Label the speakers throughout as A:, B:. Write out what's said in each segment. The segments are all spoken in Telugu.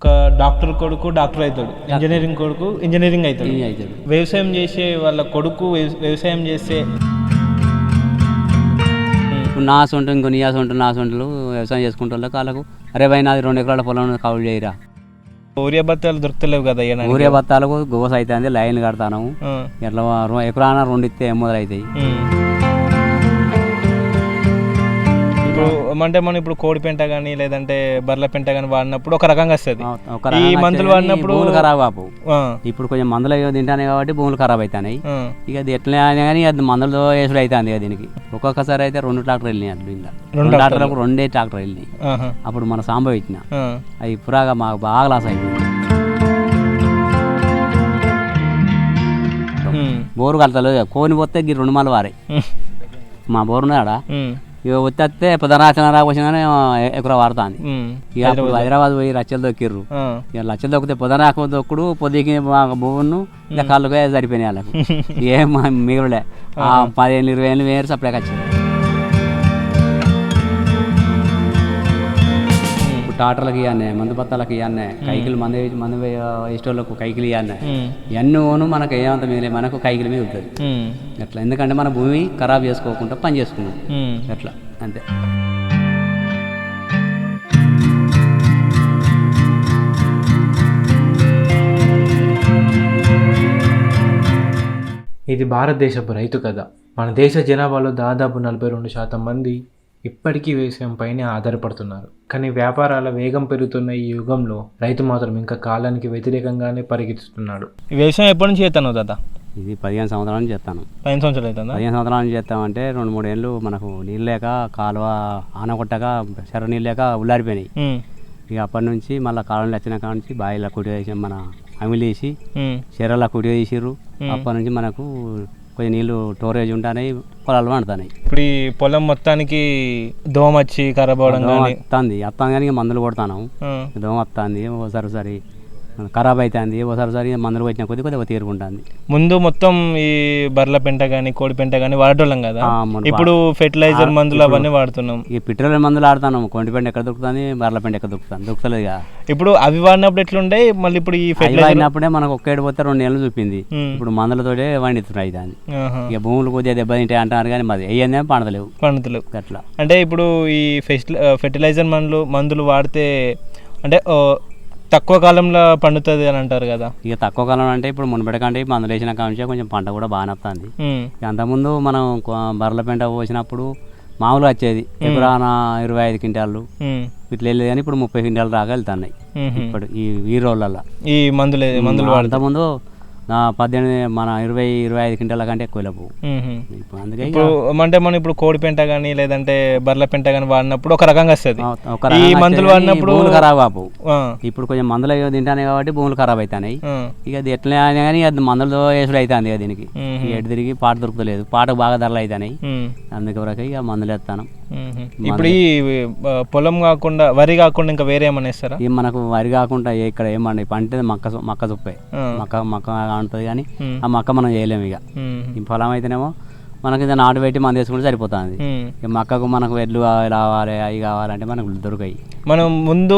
A: ఒక డాక్టర్ కొడుకు డాక్టర్ అవుతాడు. ఇంజనీరింగ్ కొడుకు ఇంజనీరింగ్ అవుతాడు. వ్యవసాయం చేసే వాళ్ళ కొడుకు వ్యవ- వ్యవసాయం చేసే
B: నా సొంట ఇంకో నీ సొంట నా సొంటలు వ్యవసాయం చేసుకుంటే వాళ్ళకు అరే భయ్ నాది రెండు ఎకరాల పొలం కౌలు చేయరా.
A: ఊరియా బత్తాలు దొరుకుతలేవు కదా ఇయ్యడానికి.
B: ఊరే బత్తాలకు గోస అవుతుంది లైన్ కడతాను ఎట్లా ఎకరాన రెండు ఇస్తే మొదలవుతాయి
A: అంటే మనం ఇప్పుడు కోడి పెంట కానీ లేదంటే బర్ల పెంట కానీ వాడినప్పుడు ఒక రకంగా వస్తుంది. ఈ మందులు వాడినప్పుడు
B: భూములు ఖరాబ్ కాపు ఇప్పుడు కొంచెం మందులు అవి తింటానే కాబట్టి భూములు ఖరాబ్ అవుతాయి
A: ఆ,
B: ఇక అది ఎట్లా అయినా కానీ అది మందులతో వేసుడు అవుతుంది ఇక దీనికి. ఒక్కొక్కసారి అయితే రెండు ట్రాక్టర్ వెళ్ళినాయి అట్లా రెండు ట్రాక్టర్లకు రెండే ట్రాక్టర్ వెళ్ళినాయి. అప్పుడు మన
A: ఆ,
B: అది పురాగా మాకు బాగా లాస్ అయిపోయింది. బోరు కడతలేదు కోని పోతే రెండు మాలు వారాయి మా బోరు ఉన్నాడ
A: ఉమ్,
B: ఇక వచ్చేస్తే ప్రధాన రాకపోయినా ఎక్కడ వాడుతుంది. ఇక అప్పుడు హైదరాబాద్. పోయి లచ్చలు దొక్కిర్రు. ఇక లచ్చలు దొక్కితే పొద్దున దొక్కుడు పొద్దుకి భూమును ఇక కాళ్ళుగా సరిపోయినాయి వాళ్ళకు. ఏం మిగులులే. ఆ పదిహేను ఇరవై ఏళ్ళు వేరు సప్లైకి వచ్చింది టాటర్లకు ఇవన్నీ మందు పత్తాలకు ఇవన్నీ కైకిలు మందు మందు ఇష్టోళ్ళకు కైకిలు ఇవన్నీ ఓను మనకు ఏమంత మిగిలే మనకు కైకిలు మీద ఉంటుంది. అట్లా ఎందుకంటే మన భూమి ఖరాబ్ చేసుకోకుండా పని చేసుకున్నాం. అట్లా అంతే.
A: ఇది భారతదేశపు రైతు కథ. మన దేశ జనాభాలో దాదాపు నలభై రెండు శాతం మంది ఇప్పటికీ వ్యవసాయం పైనే ఆధారపడుతున్నారు. కానీ వ్యాపారాల వేగం పెరుగుతున్న ఈ యుగంలో రైతు మాత్రం ఇంకా కాలానికి వ్యతిరేకంగానే పరిగెత్తుతున్నాడు. వ్యవసాయం ఎప్పటి నుంచి చేస్తాను దాదా
B: ఇది పదిహేను సంవత్సరాల నుంచి చేస్తాను.
A: పదిహేను సంవత్సరాలు అవుతుందా?
B: పదిహేను సంవత్సరాల నుంచి చేస్తామంటే రెండు మూడు ఏళ్ళు మనకు నీళ్ళు లేక కాలువ ఆన కొట్టక చెర నీళ్ళు లేక ఉల్లారిపోయినాయి ఇక అప్పటి నుంచి మళ్ళీ కాలంలో వచ్చిన కాడ నుంచి బావిలో కుడి వేసి మన అమిలి వేసి
A: ఉమ్,
B: చెరలో కుడి వేసిర్రు అప్పటి నుంచి మనకు కొంచెం నీళ్ళు స్టోరేజ్ ఉంటాయి పొలాలు పండుతున్నాయి
A: ఇప్పుడు ఈ పొలం మొత్తానికి దోమ వచ్చి ఖరాబ్ అవడం
B: వస్తుంది వస్తాను కానీ మందులు కొడతాను. దోమ వస్తుంది ఓసారి ఒకసారి ఖరాబ్ అవుతుంది ఒకసారి మందులు కొట్టిన కొద్ది కొద్దిగా తీరుకుంటుంది.
A: ముందు మొత్తం ఈ బర్ల పెంట కానీ కోడి పెంట కానీ వాడేటోళ్ళం కదా? ఇప్పుడు ఫెర్టిలైజర్ మందులు అవన్నీ వాడుతున్నాం.
B: ఈ పెట్రోల్ మందులు ఆడతాను కొంటి పెండ ఎక్కడ దొరుకుతుంది బర్ల పెండ ఎక్కడ దొరుకుతుంది దొరుకుతలేదు
A: ఇప్పుడు అవి వాడినప్పుడు ఎట్లుండే? మళ్ళీ ఇప్పుడు ఈ
B: వాడినప్పుడే మనకు ఒక్క ఏడు పోతే రెండు నెలలు చూపింది. ఇప్పుడు మందులతోటే వండిస్తున్నాయి దాన్ని. ఇక భూములు కొద్దిగా దెబ్బతింటాయి అంటారు కానీ మరి అయ్యిందే పండలేవు
A: పండుతలు
B: అట్లా
A: అంటే ఇప్పుడు ఈ ఫెస్టి ఫెర్టిలైజర్ మందులు మందులు వాడితే అంటే తక్కువ కాలంలో పండుతుంది అని అంటారు కదా.
B: ఇక తక్కువ కాలం అంటే ఇప్పుడు మునబెడ కంటే ఈ మందులు వేసిన కాంచే కొంచెం పంట కూడా బాగానే వస్తుంది.
A: ఉమ్,
B: అంతకుముందు మనం బర్రెల పెంట పోసినప్పుడు మామూలుగా వచ్చేది. ఎకరాన ఇరవై ఐదు క్వింటాలు ఇట్లా వెళ్ళేది కానీ ఇప్పుడు ముప్పై క్వింటాలు వెళ్తున్నాయి.
A: ఉమ్హు.
B: ఇప్పుడు ఈ ఈ రోజులలో
A: ఈ మందులు మందులు
B: అంతకుముందు పద్దెనిమిది మన ఇరవై ఇరవై ఐదు క్వింటాల కంటే ఎక్కువ లేవు అందుకే
A: ఇప్పుడు అంటే మనం ఇప్పుడు కోడి పెంట కానీ లేదంటే బర్ల పెంట కానీ వాడినప్పుడు ఒక రకంగా వస్తుంది.
B: ఒక
A: ఈ మందులు వాడినప్పుడు
B: భూములు ఖరాబ్ కాపు ఇప్పుడు కొంచెం మందులు తింటానే కాబట్టి భూములు ఖరాబ్ అవుతున్నాయి ఇక అది ఎట్లా అయినా కానీ అది మందులతో వేసుడు అవుతుంది ఇక దీనికి. ఎటు తిరిగి పాట దొరుకుతలేదు. పాటకు బాగా ధరలు అవుతున్నాయి అందుకే వరకు ఇక మందులు వేస్తాను.
A: ఇప్పుడు ఈ పొలం కాకుండా వరి కాకుండా ఇంకా వేరే ఏమైనా వేస్తారా?
B: ఇక మనకు వరి కాకుండా ఇక్కడ ఏమండి? పంట మక్క మక్క చుప్పే మక్క మక్క ఉంటుంది కానీ ఆ మక్క మనం చేయలేము ఇక. ఈ పొలం అయితేనేమో మనకి ఇది నాటు పెట్టి మంది వేసుకుంటే సరిపోతుంది. ఇక మక్కకు మనకు ఎడ్లు కావాలి రావాలి అవి కావాలంటే మనకు దొరకాయి.
A: మనం ముందు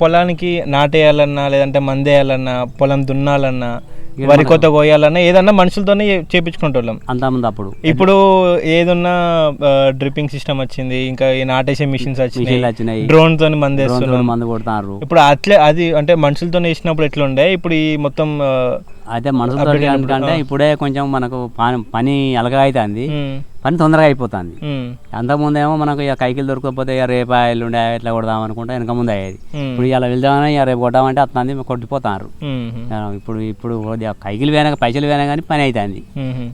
A: పొలానికి నాటేయాలన్నా లేదంటే మందేయాలన్నా పొలం దున్నాలన్నా వరి కొత్త కోయాలన్నా ఏదన్నా మనుషులతోనే చేపించుకుంటాం
B: అంతకుముందు అప్పుడు.
A: ఇప్పుడు ఏదున్నా డ్రిప్పింగ్ సిస్టమ్ వచ్చింది ఇంకా ఈ నాటేసే మిషన్స్ వచ్చినాయి డ్రోన్ తోని
B: మందు కొడుతున్నారు.
A: ఇప్పుడు అట్లే అది అంటే మనుషులతో వేసినప్పుడు ఎట్లుండే? ఇప్పుడు ఈ మొత్తం
B: అయితే మనుషులతో అంటే ఇప్పుడే కొంచెం మనకు పని పని అలగా అవుతుంది
A: ఉమ్,
B: పని తొందరగా అయిపోతుంది. అంతకుముందేమో మనకు ఇక కైకిలు దొరకకపోతే ఇక రేపు ఎల్లుండే ఇట్లా కొడదాం అనుకుంటే వెనక ముందు అయ్యేది. ఇప్పుడు ఇలా వెళ్దామని ఇక రేపు కొట్టామంటే అత్తంది కొట్టిపోతారు. ఇప్పుడు ఇప్పుడు కైకిలు వేయక పైసలు వేయనా కానీ పని అవుతుంది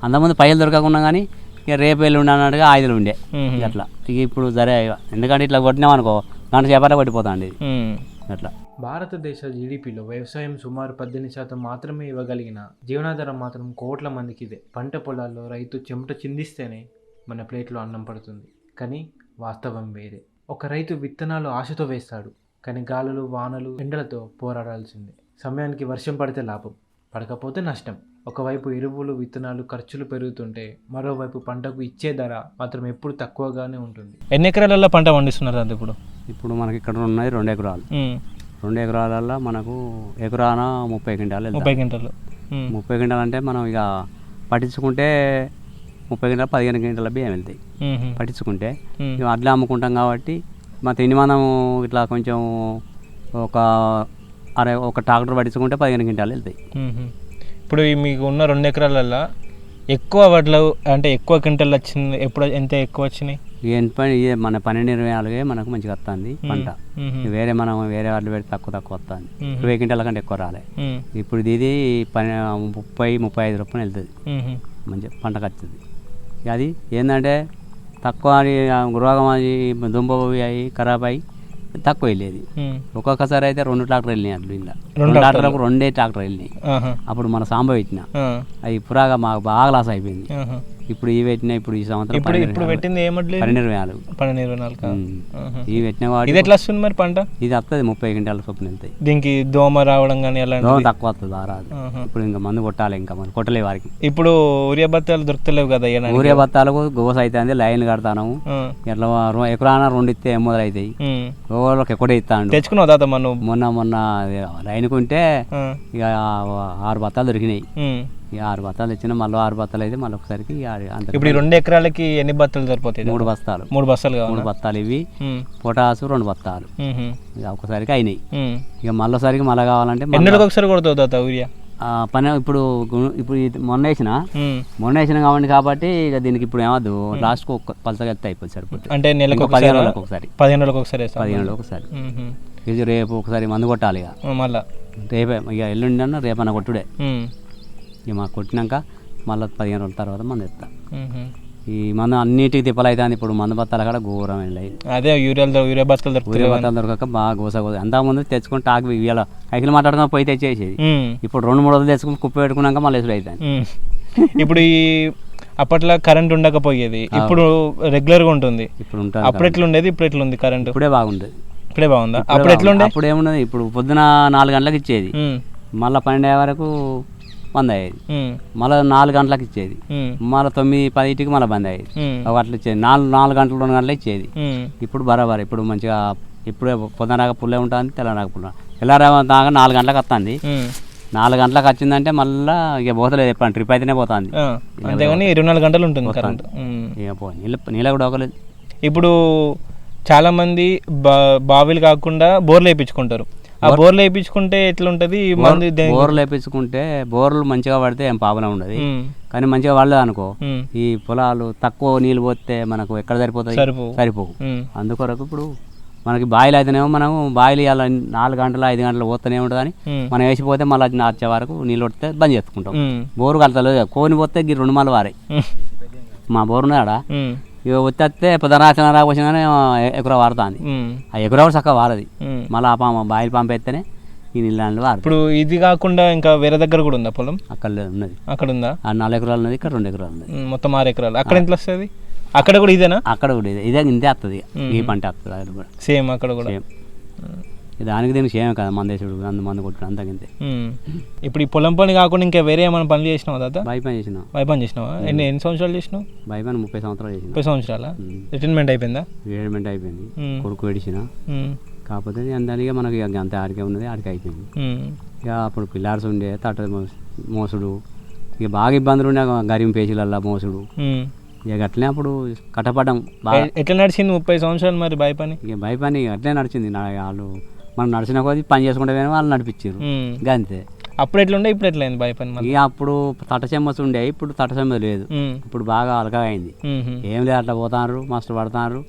B: అంతకుముందు పైసలు దొరకకుండా కానీ ఇక రేపు ఎల్లుండి అన్నట్టుగా ఆయుధులు ఉండే. అట్లా. ఇక ఇప్పుడు సరే ఎందుకంటే ఇట్లా కొట్టినాం అనుకో గంట చేపట్ల కొట్టిపోతాండి. అట్లా.
A: భారతదేశ జీడిపిలో వ్యవసాయం సుమారు పద్దెనిమిది శాతం మాత్రమే ఇవ్వగలిగిన జీవనాధారం మాత్రం కోట్ల మందికి ఇదే పంట పొలాల్లో రైతు చెమట చిందిస్తేనే మన ప్లేట్లో అన్నం పడుతుంది. కానీ వాస్తవం వేరే. ఒక రైతు విత్తనాలు ఆశతో వేస్తాడు కానీ గాలులు వానలు ఎండలతో పోరాడాల్సిందే. సమయానికి వర్షం పడితే లాభం పడకపోతే నష్టం. ఒకవైపు ఎరువులు విత్తనాలు ఖర్చులు పెరుగుతుంటే మరోవైపు పంటకు ఇచ్చే ధర మాత్రం ఎప్పుడు తక్కువగానే ఉంటుంది. ఎన్ని ఎకరాలలో పంట పండిస్తున్నారు అది ఇప్పుడు?
B: ఇప్పుడు మనకి ఇక్కడ ఉన్నది రెండు ఎకరాలు. రెండు ఎకరాలలో మనకు ఎకరాన ముప్పై క్వింటాలు.
C: ముప్పై క్వింటాలు. ఉమ్.
B: ముప్పై క్వింటాలు అంటే మనం ఇక పట్టించుకుంటే ముప్పై క్వింటాలు పదిహేను క్వింటాల బియ్యం వెళ్తాయి. పట్టించుకుంటే. ఇక అట్లా అమ్ముకుంటాం కాబట్టి మా తిండి మనం ఇట్లా కొంచెం ఒక అరే ఒక ట్రాక్టర్ పట్టించుకుంటే పదిహేను క్వింటాలు వెళ్తాయి.
C: ఇప్పుడు మీకు ఉన్న రెండు ఎకరాలల్లో ఎక్కువ వడ్లు అంటే ఎక్కువ క్వింటాలు వచ్చింది ఎప్పుడు ఎంత ఎక్కువ వచ్చినాయి
B: ఇదే మన పన్నెండు ఇరవై నాలుగే మనకు మంచిగా వస్తుంది పంట. వేరే మనం వేరే వాళ్ళు పెడితే తక్కువ తక్కువ వస్తుంది
C: మ్మ్.
B: ఇరవై క్వింటాల కంటే ఎక్కువ రాలే. ఇప్పుడు ఇది పని ముప్పై ముప్పై ఐదు రూపాయలు వెళ్తుంది. మంచిగా పంటకు వస్తుంది అది ఏంటంటే తక్కువ రోగం అది దుంప అవి ఖరాబ్ అయ్యి తక్కువ వెళ్ళేది. ఒక్కొక్కసారి అయితే రెండు ట్రాక్టర్ వెళ్ళినాయి అట్లు ఇలా
C: రెండు?
B: ట్రాక్టర్లకు రెండే ట్రాక్టర్ వెళ్ళినాయి. అప్పుడు మన సాంబ పెట్టిన. అవి పురాగా మాకు బాగా లాస్ అయిపోయింది. ఇప్పుడు ఇవి పెట్టినా ఇప్పుడు ఈ సంవత్సరం
C: ఇప్పుడు ఇప్పుడు పెట్టింది ఏమట్లేదు.
B: పన్నెండు ఇరవై నాలుగు
C: పన్నెండు ఇరవై నాలుగు.
B: ఇవి పెట్టిన వాటి
C: ఇది ఎట్లా వస్తుంది మరి పంట?
B: ఇది వస్తుంది ముప్పై క్వింటాల చొప్పున వెళ్తాయి
C: దీనికి దోమ రావడం కానీ
B: దోమ
C: అలాంటివి
B: తక్కువ వస్తుంది రాదు. ఇప్పుడు ఇంకా మందు కొట్టాలి ఇంకా మరి కొట్టలే వారికి.
C: ఇప్పుడు ఊరియా బత్తాలు దొరుకుతలేవు కదా ఇయ్యడానికి.
B: ఊరే బత్తాలకు గోస అవుతుంది లైన్ కడతాను. ఎట్లా ఎకరాన రెండు ఇస్తే మొదలవుతాయి. గోవాళ్ళకి ఎక్కడే ఇస్తాడు
C: తెచ్చుకున్నావు తాత మనం
B: మొన్న మొన్న లైన్ కొంటే ఇక ఆరు బత్తాలు దొరికినాయి. ఇక ఆరు బత్తాలు ఇచ్చిన మళ్ళీ ఆరు బత్తాలు అయితే మళ్ళీ ఒకసారికి
C: ఇప్పుడు ఈ రెండు ఎకరాలకి ఎన్ని బత్తాలు సరిపోతాయి?
B: మూడు బస్తాలు.
C: మూడు బస్తాలు
B: మూడు బత్తాలు ఇవి. పొటాసు రెండు బత్తాలు. ఇక ఒకసారికి అయినాయి. ఇక మళ్ళీసారికి మళ్ళీ కావాలంటే
C: ఒకసారి
B: ఆ, పని ఇప్పుడు ఇప్పుడు మొన్న వేసిన. మొన్న వేసిన కాబట్టి కాబట్టి ఇక దీనికి ఇప్పుడు ఏమద్దు. లాస్ట్కి ఒక పలసగా ఎత్తే అయిపోతుంది సరిపోతుంది
C: అంటే నెలకు
B: పదిహేను రోజులకు ఒకసారి.
C: పదిహేను రోజులకు ఒకసారి
B: పదిహేను రోజులకు ఒకసారి. ఇది రేపు ఒకసారి మందు కొట్టాలి ఇక.
C: మళ్ళా?
B: రేపే ఇక ఎల్లుండి అన్న రేపన్న కొట్టుడే. ఇక మాకు కొట్టినాక మళ్ళీ పదిహేను రోజుల తర్వాత మందు ఎత్తా. ఈ మందు అన్నిటికి తిప్పలైతుంది ఇప్పుడు మందు బత్తాలు కూడా ఘోరం వెళ్ళాయి
C: అదే యూరియాలు యూరియా
B: ఊరే
C: దొరుకుతాయి
B: బత్తాలు దొరకక బాగా గోస గోస. అంతకుముందు తెచ్చుకొని టాక్ ఇవాళ కైకిలు మాట్లాడుకుని పోయి తెచ్చేసేది. ఇప్పుడు రెండు మూడు రోజులు తెచ్చుకుని కుప్ప పెట్టుకున్నాక మళ్ళీ ఎసుడు అవుతుంది
C: ఉమ్. ఇప్పుడు ఈ అప్పట్లో కరెంట్ ఉండకపోయేది. ఇప్పుడు రెగ్యులర్గా ఉంటుంది.
B: ఇప్పుడు ఉంటుంది
C: అప్పుడు ఎట్లా ఉండేది ఇప్పుడు ఎట్లా ఉంది కరెంట్?
B: ఇప్పుడే బాగుంది
C: ఇప్పుడే బాగుందా? అప్పుడు ఎట్లా ఉండే
B: అప్పుడు ఏమున్నది? ఇప్పుడు పొద్దున నాలుగు గంటలకు ఇచ్చేది. మళ్ళీ పన్నెండు వరకు బంద్ అయ్యేది. మళ్ళీ నాలుగు గంటలకు ఇచ్చేది. మళ్ళీ తొమ్మిది పదింటికి మళ్ళీ బంద్ అయ్యేది. ఒక అట్లా ఇచ్చేది నాలుగు నాలుగు గంటలు రెండు గంటలు ఇచ్చేది. ఇప్పుడు బరాబర్ ఇప్పుడు మంచిగా ఇప్పుడే పొద్దునరాక పుల్లే ఉంటుంది తెల్లరాక పుల్ల తెల్లారా దాకా నాలుగు గంటలకు వస్తుంది. నాలుగు గంటలకు వచ్చిందంటే మళ్ళీ ఇక పోతలేదు ఎప్పుడు ట్రిప్ అయితేనే పోతుంది
C: అంతేగాని ఇరవై నాలుగు గంటలు ఉంటుంది కరెంట్.
B: ఇక పో నీళ్ళ నీళ్ళ కూడా ఒకలేదు
C: ఇప్పుడు చాలా మంది బా బావిలు కాకుండా బోర్లు వేయించుకుంటారు ఆ బోర్లు వేయించుకుంటే ఎట్లా ఉంటది ఈ మంది దే-
B: బోర్లు వేపించుకుంటే బోర్లు మంచిగా పడితే ఏం పాపన ఉండదు. కానీ మంచిగా పడలేదు అనుకో. ఈ పొలాలు తక్కువ నీళ్ళు పోతే మనకు ఎక్కడ సరిపోతాయి
C: సరిపోవు.
B: అందుకొరకు ఇప్పుడు మనకి బాయిలు అయితేనేమో మనం బాయిలు ఇవాళ నాలుగు గంటలు ఐదు గంటలు పోతూనే ఉంటుంది అని. మనం వేసిపోతే మళ్ళీ వచ్చే వరకు నీళ్ళు వస్తే బంద్ చేసుకుంటాం. బోరు కలతలేదు కోని పోతే రెండు మళ్ళీ వారాయి
C: ఉమ్.
B: మా బోరు ఉన్నాడా
C: ఉమ్.
B: ఇక వచ్చేస్తే పొద్దునాచన రాకొచ్చినానే ఎకరా వాడుతుంది. ఆ ఎకరా కూడా చక్కగా
C: ఉమ్.
B: మళ్ళీ ఆ పాము బాయిలు పంపేస్తేనే ఈ నీళ్ళు వారు
C: ఇప్పుడు ఇది కాకుండా ఇంకా వేరే దగ్గర కూడా ఉందా పొలం?
B: అక్కడ ఉన్నది.
C: అక్కడ ఉందా
B: ఆ నాలుగు ఎకరాలు ఉన్నది ఇక్కడ రెండు ఎకరాలు ఉన్నది.
C: మొత్తం ఆరు ఎకరాలు. అక్కడ ఎంత వస్తుంది? అక్కడ కూడా ఇదేనా?
B: అక్కడ కూడా ఇదే. ఇదే ఇంతే వస్తుంది ఈ పంట వస్తుంది అది కూడా.
C: సేమ్ అక్కడ కూడా.
B: సేమ్ దానికి దీనికి సేమ్ కదా మందేశుడు అంత మంది కొట్టిన అంతకింతే
C: ఉమ్. ఇప్పుడు ఈ పొలం పని కాకుండా ఇంకా వేరే ఏమైనా పనులు చేసినావా దాదా
B: బై పని చేసిన.
C: బై పని చేసినావా? ఎన్ని ఎన్ని సంవత్సరాలు చేసినావు?
B: బై పని ముప్పై సంవత్సరాలు చేసిన.
C: ముప్పై సంవత్సరాలా. రిటైర్మెంట్ అయిపోయిందా?
B: రిటైర్మెంట్ అయిపోయింది. కొడుకు వెడిచిన. కాకపోతే దానికి మనకి అంత ఆడికే ఉన్నది ఆడికి అయిపోయింది. ఇక అప్పుడు పిల్లార్స్ ఉండే తట మోస్- మోసుడు. ఇక బాగా ఇబ్బందులు ఉండే గరిం పేజీలల్లో మోసుడు. ఇక అట్లనే అప్పుడు కట్టపడడం
C: ఎట్లా నడిచింది ముప్పై సంవత్సరాలు మరి బాయ్ పని?
B: ఇక బై పని అట్లే నడిచింది నా వాళ్ళు మనం నడిచిన కొద్దీ పని చేసుకుంటే వాళ్ళు నడిపించారు అంతే.
C: అప్పుడు ఎట్లా ఉండే ఇప్పుడు ఎట్లా అయింది బాయ్ పని మళ్ళీ?
B: ఇక అప్పుడు తట చెమ్మస్ ఉండే ఇప్పుడు తట చెమ్మస్ లేదు. ఇప్పుడు బాగా అలకగా అయింది. ఏం లేదు అట్లా పోతారు మస్తు పడతారు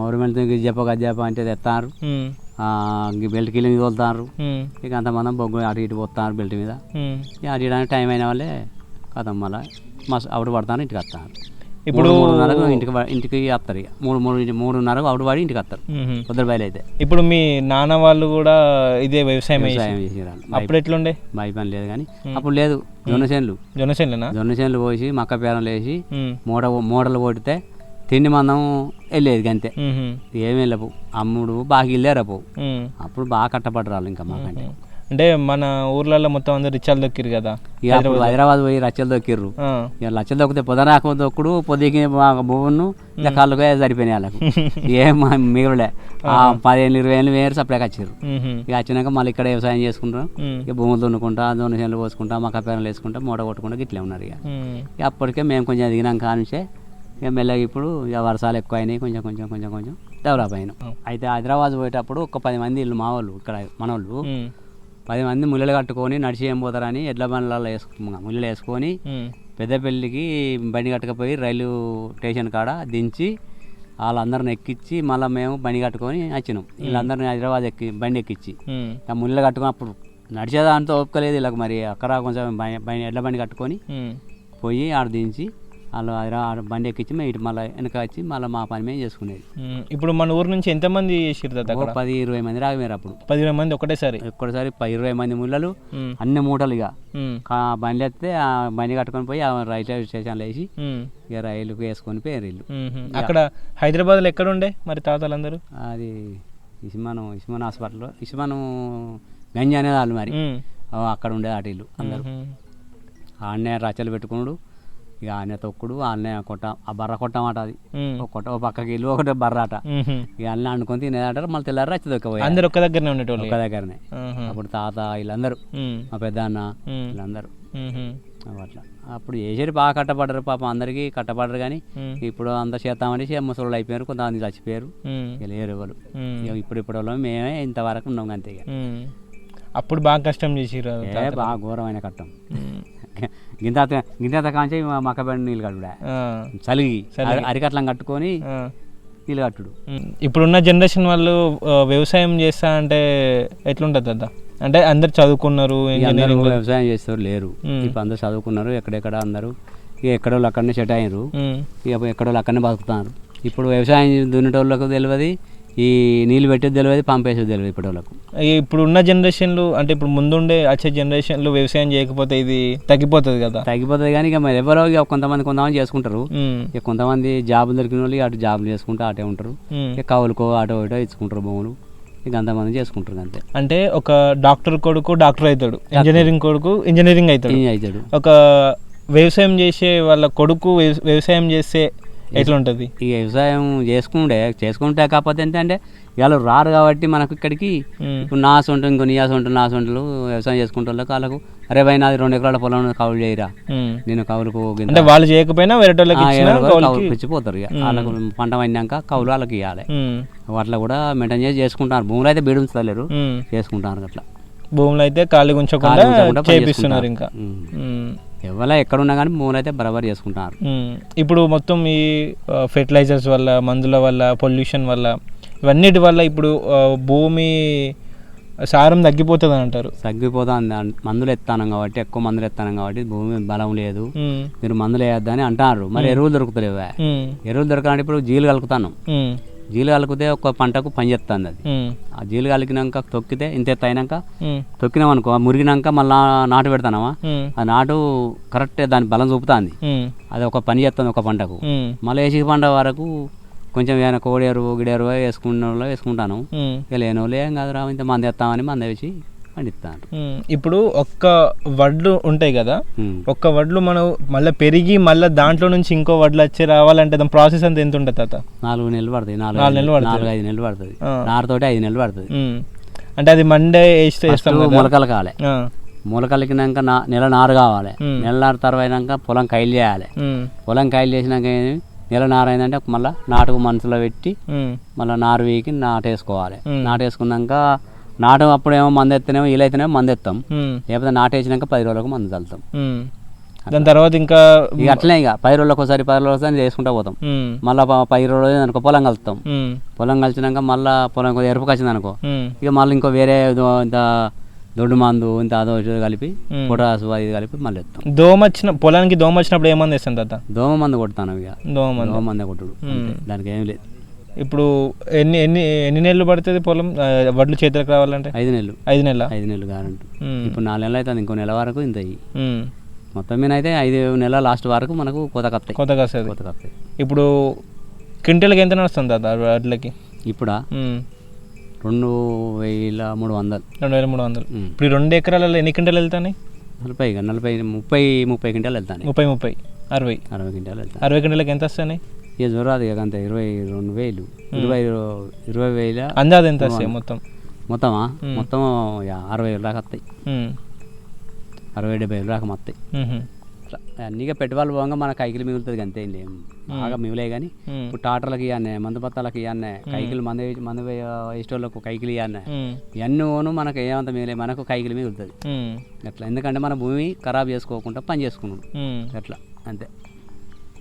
B: మౌరమెంట్ చెప్ప గది చెప్ప అంటే తెస్తారు. బెల్ట్ కిల్లింగ్ తోలుతారు. ఇక అంతమంది బొగ్గు అటు ఇటు పోతారు బెల్ట్ మీద. ఇక అటు ఇటు టైం అయిన వాళ్ళే కథం మళ్ళీ. మస్తు అవుట్ పడతారు ఇంటికి వస్తారు
C: ఇప్పుడు
B: మూడున్నరకు ఇంటికి ఇంటికి వస్తారు ఇక. మూడు మూడు మూడున్నరకు అవుట్ పడి ఇంటికి వస్తారు.
C: ఉమ్.
B: పొద్దున బయలు అయితే
C: ఇప్పుడు మీ నాన్న వాళ్ళు కూడా ఇదే వ్యవసాయం
B: వ్యవసాయం
C: చేసి
B: చేసేవాళ్ళు
C: అప్పుడు ఎట్లుండే?
B: బై పని లేదు కానీ అప్పుడు లేదు జొన్న చేనులు జొన్న చేనులు పోసి మక్క పేరం వేసి. మూడ మూడలు కొడితే తిండి మందం వెళ్ళేది అంతే. ఏమీ వెళ్ళపు అమ్ముడు బాగా
C: ఉమ్.
B: అప్పుడు. బాగా కట్టపడరాలు ఇంకా మాకంటే.
C: అంటే మన ఊర్లలో మొత్తం అందరు రిచాలు దొక్కిరు కదా.
B: ఇక అప్పుడు హైదరాబాద్ పోయి రచ్చలు దొక్కిర్రు. ఇక లచ్చలు దొక్కితే పొదనాక దొక్కుడు పొద్దుకి భూమును ఇక కాళ్ళుగా సరిపోయినాయి వాళ్ళకు. ఏం మిగలలే. ఆ పదిహేను ఇరవై ఏళ్ళు వేరు సప్లైకి వచ్చారు. ఇక వచ్చినాక మళ్ళీ ఇక్కడ వ్యవసాయం చేసుకుంటాం. ఇక భూములు దున్నుకుంటా దొన్న చేనులు పోసుకుంటా మా కప్పేరలు వేసుకుంటా మూట కొట్టుకుంటా ఇట్లే ఉన్నారు ఇక. అప్పటికే మేము కొంచెం ఎదిగినాం కానించే ఇక మెల్లగా ఇప్పుడు ఇక వర్షాలు ఎక్కువ అయినాయి కొంచెం కొంచెం కొంచెం కొంచెం డెవలప్ అయినాం. అయితే హైదరాబాద్ పోయేటప్పుడు ఒక పది మంది ఇల్లు మా వాళ్ళు ఇక్కడ మన వాళ్ళు. పది మంది ముళ్ళలు కట్టుకొని నడిచి ఏం పోతారని ఎడ్ల బండ్లలో వేసుకున్నాం ముళ్ళు వేసుకొని. పెద్దపల్లికి బండి కట్టుకపోయి రైలు స్టేషన్ కాడ దించి వాళ్ళందరిని ఎక్కించి మళ్ళీ మేము బండి కట్టుకొని వచ్చినాం. వీళ్ళందరిని హైదరాబాద్ ఎక్కి బండి ఎక్కించి ముళ్ళు కట్టుకున్నప్పుడు నడిచేదాంతో ఒప్పుకోలేదు వీళ్ళకి మరి అక్కడ కొంచెం బండి ఎడ్ల బండి కట్టుకొని. పోయి ఆడ దించి వాళ్ళు బండి ఎక్కించి మేము ఇటు మళ్ళీ వెనక వచ్చి మళ్ళీ మా పని మేము చేసుకునేది.
C: ఇప్పుడు మన ఊరు నుంచి ఎంతమంది చేసిరు
B: పది ఇరవై మంది రాగమేరు అప్పుడు.
C: పది ఇరవై మంది ఒకటేసారి
B: ఒక్కసారి పది ఇరవై మంది ముళ్ళలు. అన్ని మూటలు ఇక. బండి ఎత్తే ఆ బండి కట్టుకొని పోయి ఆ రైల్వే స్టేషన్లో వేసి. ఇక రైలుకి వేసుకొని పోయారు వీళ్ళు.
C: మ్మ్. అక్కడ హైదరాబాద్లో ఎక్కడ ఉండే మరి తాతలందరూ?
B: అది ఇస్మాను ఇస్మాన్ హాస్పిటల్లో. ఇస్మాను గంజి అనేది వాళ్ళు మరి. అక్కడ ఉండే ఆట ఇల్లు అందరూ. ఆడనే రచ్చలు పెట్టుకున్నాడు. ఇక ఆడనే తొక్కుడు ఆడనే కొట్ట ఆ బర్ర కొట్టమాట అది. ఒక కొట్ట ఒక పక్కకి ఇల్లు ఒకటి బర్ర ఆట
C: మ్మ్.
B: ఇక అన్నీ అనుకొని తినేదంటారు మళ్ళీ తెల్లారి రచ్చ దొక్కపోయారు
C: అందరు ఒక్క దగ్గరనే ఉండేటోళ్ళు
B: ఒక్క దగ్గరనే. అప్పుడు తాత వీళ్ళందరూ. మా పెద్ద అన్న
C: మ్మ్.
B: వీళ్ళందరూ. అట్లా అప్పుడు చేసేది బాగా కట్టపడ్డారు పాపం అందరికీ కట్టపడ్డారు కానీ. ఇప్పుడు అంతా చేస్తామని ముసలు అయిపోయారు కొంతమంది చచ్చిపోయారు. ఇక లేరు ఎవరు ఇప్పుడు ఇప్పుడు వాళ్ళం మేమే ఇంతవరకు ఉన్నాం అంతే ఇక.
C: అప్పుడు బాగా కష్టం చేసిరు
B: ఏ బాగా ఘోరమైన కట్టం. గింత గింత కాంచి మక్కబడి నీళ్ళు కట్టుడా. చలిగి. అరికట్లం కట్టుకొని. నీళ్ళు కట్టుడు.
C: ఇప్పుడున్న జనరేషన్ వాళ్ళు వ్యవసాయం చేస్తా అంటే ఎట్లుంటుంది కదా అంటే అందరు చదువుకున్నారు ఇంజనీరింగ్
B: వ్యవసాయం చేస్తారు లేరు. ఇప్పుడు అందరూ చదువుకున్నారు ఎక్కడెక్కడ అందరూ ఇక ఎక్కడో అక్కడనే సెట్ అయ్యారు. ఇక ఎక్కడో అక్కడనే బతుకుతున్నారు ఇప్పుడు వ్యవసాయం దున్నేటోళ్ళకు తెలియదు ఈ నీళ్ళు పెట్టేది తెలియదు పంపేసేది తెలియదు ఇప్పుడు వాళ్ళకు
C: ఇప్పుడు ఉన్న జనరేషన్లు అంటే ఇప్పుడు ముందుండే వచ్చే జనరేషన్లు వ్యవసాయం చేయకపోతే ఇది తగ్గిపోతుంది కదా.
B: తగ్గిపోతుంది కానీ ఇక మరి ఎవరో ఇక కొంతమంది కొంతమంది చేసుకుంటారు. ఇక కొంతమంది జాబులు దొరికిన వాళ్ళు అటు జాబులు చేసుకుంటూ అటే ఉంటారు. ఇక కవులుకో అటో ఇటో ఇచ్చుకుంటారు భూములు ఇక అంతమంది చేసుకుంటారు అంతే.
C: అంటే ఒక డాక్టర్ కొడుకు డాక్టర్ అవుతాడు. ఇంజనీరింగ్ కొడుకు ఇంజనీరింగ్ అవుతాడు.
B: అవుతాడు.
C: ఒక వ్యవసాయం చేసే వాళ్ళ కొడుకు వ్యవ- వ్యవసాయం చేస్తే ఎట్లుంటది?
B: ఇక వ్యవసాయం చేసుకుంటే చేసుకుంటే కాకపోతే ఏంటంటే ఇవాళ రారు కాబట్టి మనకు ఇక్కడికి. ఇప్పుడు నాసు ఉంటుంది ఇంకో నియాసు ఉంటుంది నాసు ఉంటుంది వ్యవసాయం చేసుకుంటే వాళ్ళకి అరే భయ్ నాది రెండు ఎకరాల పొలం కౌలు చేయరా. నేను కౌలుకు
C: అంటే వాళ్ళు చేయకపోయినా వేరే
B: ఇచ్చిపోతారు ఇక. వాళ్ళకు పంట పండినాక కౌలు వాళ్ళకి ఇవ్వాలి. అట్లా కూడా మెయింటైన్ చేసి చేసుకుంటారు భూములు అయితే బీడు ఉంచలేరు.
C: మ్మ్.
B: చేసుకుంటారు అట్లా.
C: భూములు అయితే ఖాళీ ఉంచకుండా
B: పని
C: చేపిస్తున్నారు ఇంకా.
B: ఎవరైనా ఎక్కడున్నా కానీ భూములు అయితే బరాబర్ చేసుకుంటారు
C: మ్మ్. ఇప్పుడు మొత్తం ఈ ఫెర్టిలైజర్స్ వల్ల మందుల వల్ల పొల్యూషన్ వల్ల ఇవన్నిటి వల్ల ఇప్పుడు భూమి సారం తగ్గిపోతుంది అంటారు
B: తగ్గిపోతుంది మందులు ఎత్తానం కాబట్టి ఎక్కువ మందులు ఎత్తానం కాబట్టి భూమి బలం లేదు. మీరు మందులు వేయొద్దని అంటారు మరి ఎరువులు దొరుకుతలేవు. ఎరువులు దొరకాలంటే ఇప్పుడు జీలు కలుపుతాను. జీలు కలిపితే ఒక పంటకు పని చేస్తుంది అది. ఆ జీలు కలికినాక తొక్కితే ఇంత ఎత్తు అయినాక. తొక్కినాం అనుకో మురిగినాక మళ్ళా నాటు పెడతానమా. ఆ నాటు కరెక్ట్ దాని బలం చూపుతుంది. అది ఒక పని చేస్తుంది ఒక పంటకు. మళ్ళీ వేసి పంట వరకు కొంచెం ఏమైనా కోడి ఎరువు గిడి ఎరువు వేసుకున్న వాళ్ళు వేసుకుంటాను లేని వాళ్ళు ఏం కాదు రా ఇంత మంది వేస్తామని మంది వేసి పండిస్తాను
C: మ్మ్. ఇప్పుడు ఒక్క వడ్లు ఉంటాయి కదా. ఒక్క వడ్లు మనం మళ్ళీ పెరిగి మళ్ళీ దాంట్లో నుంచి ఇంకో వడ్లు వచ్చి రావాలంటే దాని ప్రాసెస్ అంతా ఎంత ఉంటుంది తాత
B: నాలుగు నెలలు పడుతుంది నాలుగు
C: నెలలు.
B: నాలుగు ఐదు నెలలు పడుతుంది. నారుతోటి ఐదు నెలలు పడుతుంది.
C: అంటే అది మండే వేస్తే
B: మొలకలు కావాలి. మొలకలికినాక నా నెల నారు కావాలి. నెల నారు తర్వాత పొలం కైలు చేయాలి. పొలం కైలు చేసినాక నెల నారు అయిందంటే మళ్ళీ నాటుకు మనసులో పెట్టి. మళ్ళీ నారు వీకి నాటేసుకోవాలి. నాటేసుకున్నాక నాటు అప్పుడేమో మందు ఎత్తనేమో వీలైతేనేమో మందు ఎత్తాం. లేకపోతే నాటేసినాక పది రోజులకు మందు చల్లుతాం.
C: దాని తర్వాత ఇంకా
B: ఇక అట్లనే ఇక పది రోజులకు ఒకసారి పది రోజులకు ఒకసారి చేసుకుంటూ పోతాం. మళ్ళీ పది రోజులు అనుకో పొలం కలుపుతాం
C: మ్మ్.
B: పొలం కలిసినాక మళ్ళీ పొలం ఎరుపుకి వచ్చింది అనుకో. ఇక మళ్ళీ ఇంకో వేరే ఇంత దొడ్డు మందు ఇంత అదో ఇదో కలిపి. పొటాసు అది కలిపి మళ్ళీ ఎత్తాం
C: దోమ వచ్చిన పొలానికి దోమ వచ్చినప్పుడు ఏమంది వేస్తాం తాత
B: దోమ మందు కొడతాను ఇక
C: దోమ మందు.
B: దోమ మందే కొట్టుడు. దానికి ఏం లేదు
C: ఇప్పుడు ఎన్ని ఎన్ని ఎన్ని నెలలు పడుతుంది పొలం? వడ్లు చేతులకు రావాలంటే?
B: ఐదు నెలలు.
C: ఐదు నెలల?
B: ఐదు నెలలు గారంటు ఇప్పుడు నాలుగు నెలలు అవుతుంది ఇంకో నెల వరకు ఇంత మొత్తం మీద అయితే ఐదు నెలల లాస్ట్ వరకు మనకు కొత్త కత్తాయి
C: కొత్తగా వస్తుంది
B: కొత్త కత్తాయి
C: ఇప్పుడు క్వింటల్కి ఎంత నడుస్తుంది వడ్లకి?
B: ఇప్పుడా. రెండు వేల మూడు వందలు.
C: రెండు వేల మూడు వందలు. ఇప్పుడు రెండు ఎకరాలలో ఎన్ని క్వింటాలు వెళ్తాయి
B: నలభై నలభై ముప్పై ముప్పై క్వింటాలు వెళ్తాను
C: ముప్పై ముప్పై అరవై.
B: అరవై క్వింటాలు వెళ్తాను
C: అరవై క్వింటాలకి ఎంత వస్తాయి
B: ఇక జోరాదు ఇక అంత ఇరవై రెండు వేలు. ఇరవై ఇరవై వేల
C: అందాది ఎంత వస్తాయి మొత్తం?
B: మొత్తమా. మొత్తం అరవై వేలు దాకా వస్తాయి. అరవై డెబ్బై వేలు దాకా వస్తాయి. అన్నీగా పెట్టుబడులు పోగా మన కైకిలు మిగులుతుంది అంతే బాగా మిగిలే కానీ. ఇప్పుడు టాటర్లకి ఇవన్నీ మందు పత్తాలకి ఇవన్నీ కైకిలు మందు మందు ఇష్టోళ్ళకు కైకిలు ఇవన్నీ
C: ఉమ్.
B: ఇవన్నీ ఓను మనకు ఏమంత మిగిలే మనకు కైకిలు మిగులుతుంది. అట్లా ఎందుకంటే మన భూమి ఖరాబ్ చేసుకోకుండా పని చేసుకున్నాడు. అట్లా అంతే.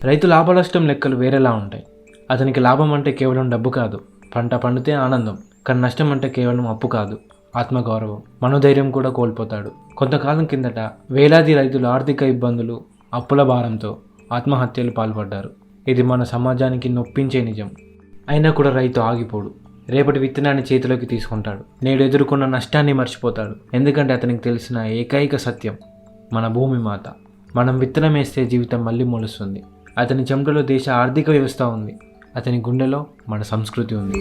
A: రైతు లాభనష్టం లెక్కలు వేరేలా ఉంటాయి. అతనికి లాభం అంటే కేవలం డబ్బు కాదు. పంట పండితే ఆనందం కానీ నష్టం అంటే కేవలం అప్పు కాదు. ఆత్మగౌరవం మనోధైర్యం కూడా కోల్పోతాడు. కొంతకాలం కిందట వేలాది రైతులు ఆర్థిక ఇబ్బందులు అప్పుల భారంతో ఆత్మహత్యలు పాల్పడ్డారు. ఇది మన సమాజానికి నొప్పించే నిజం. అయినా కూడా రైతు ఆగిపోడు. రేపటి విత్తనాన్ని చేతిలోకి తీసుకుంటాడు. నేడు ఎదుర్కొన్న నష్టాన్ని మర్చిపోతాడు. ఎందుకంటే అతనికి తెలిసిన ఏకైక సత్యం మన భూమి మాత. మనం విత్తనం వేస్తే జీవితం మళ్ళీ మొలుస్తుంది. అతని చెమటలో దేశ ఆర్థిక వ్యవస్థ ఉంది. అతని గుండెలో మన సంస్కృతి ఉంది.